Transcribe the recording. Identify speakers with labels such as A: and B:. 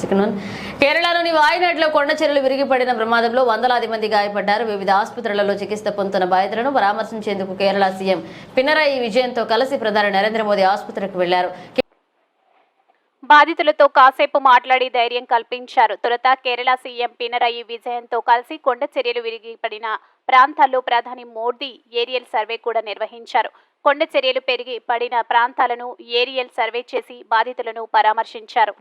A: Chicken కేరళలోని వాయినాడులో కొండ చెరువులు విరిగిపడిన ప్రమాదంలో వందలాది మంది గాయపడ్డారు. వివిధ ఆసుపత్రులలో చికిత్స పొందుతున్న బాధితులను పరామర్శించేందుకు కేరళ సీఎం పినరాయి విజయంతో కలిసి ప్రధాని నరేంద్ర మోదీ ఆసుపత్రికి వెళ్ళారు.
B: బాధితులతో కాసేపు మాట్లాడి ధైర్యం కల్పించారు. తొలుత కేరళ సీఎం పినరయి విజయంతో కలిసి కొండ చర్యలు విరిగిపడిన ప్రాంతాల్లో ప్రధాని మోదీ ఏరియల్ సర్వే కూడా నిర్వహించారు. కొండ చర్యలు పెరిగి పడిన ప్రాంతాలను ఏరియల్ సర్వే చేసి బాధితులను పరామర్శించారు.